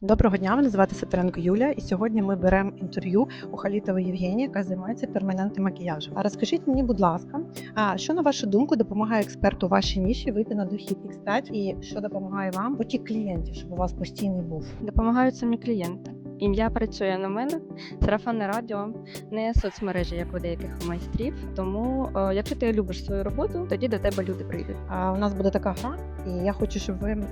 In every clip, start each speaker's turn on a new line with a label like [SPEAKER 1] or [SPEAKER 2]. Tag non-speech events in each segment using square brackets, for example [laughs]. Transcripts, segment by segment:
[SPEAKER 1] Доброго дня, мене звати Сатеренко Юля, і сьогодні ми беремо інтерв'ю у Халітової Євгенії, яка займається перманентним макіяжем. А розкажіть мені, будь ласка, а що на вашу думку допомагає експерту у вашій ніші вийти на дохід X5 і що допомагає вам потік клієнтів, щоб у вас постійний був?
[SPEAKER 2] Допомагають самі клієнти. Ім'я працює на мене, сарафанне радіо, не соцмережі, як у деяких майстрів. Тому, е, якщо ти любиш свою роботу, тоді до тебе люди прийдуть.
[SPEAKER 1] А, у нас буде така гра, і я хочу, щоб ви е,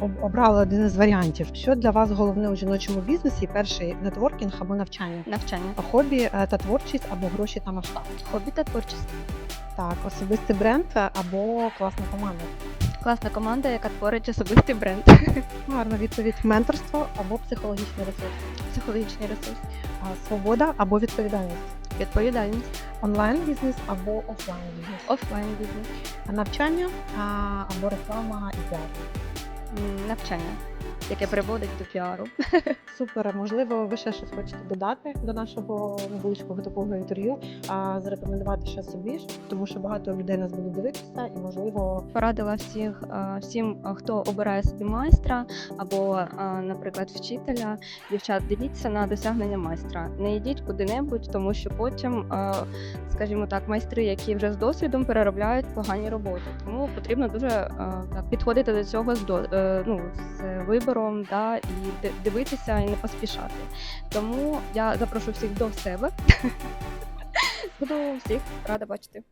[SPEAKER 1] об- обрали один із варіантів. Що для вас головне у жіночому бізнесі? Перший нетворкінг або навчання,
[SPEAKER 2] Навчання,
[SPEAKER 1] хобі е, та творчість або гроші та масштаб.
[SPEAKER 2] хобі та творчість.
[SPEAKER 1] Так, особистий бренд е, або класна команда.
[SPEAKER 2] Класна команда, яка творить особистий бренд, [laughs]
[SPEAKER 1] Гарна відповідь менторство або психологічний ресурс.
[SPEAKER 2] психологічний ресурс,
[SPEAKER 1] А, Свобода або відповідальність.
[SPEAKER 2] відповідальність,
[SPEAKER 1] Онлайн бізнес або офлайн бізнес.
[SPEAKER 2] офлайн бізнес,
[SPEAKER 1] Навчання а, або реклама і піар.
[SPEAKER 2] навчання, яке приводить до піару. [laughs]
[SPEAKER 1] Супер. Можливо, ви ще щось хочете додати до нашого невеличкого такого інтерв'ю, а зарекомендувати ще собі, тому що багато людей нас будуть дивитися, і можливо,
[SPEAKER 2] Порадила всіх всім, хто обирає собі майстра або, наприклад, вчителя. Дівчат, дивіться на досягнення майстра. Не йдіть куди-небудь, тому що потім, скажімо так, майстри, які вже з досвідом переробляють погані роботи. Тому потрібно дуже так підходити до цього з до- е, ну, з вибором, да, і дивитися і не поспішати. Тому я запрошую всіх до себе. [laughs] Буду всіх рада бачити.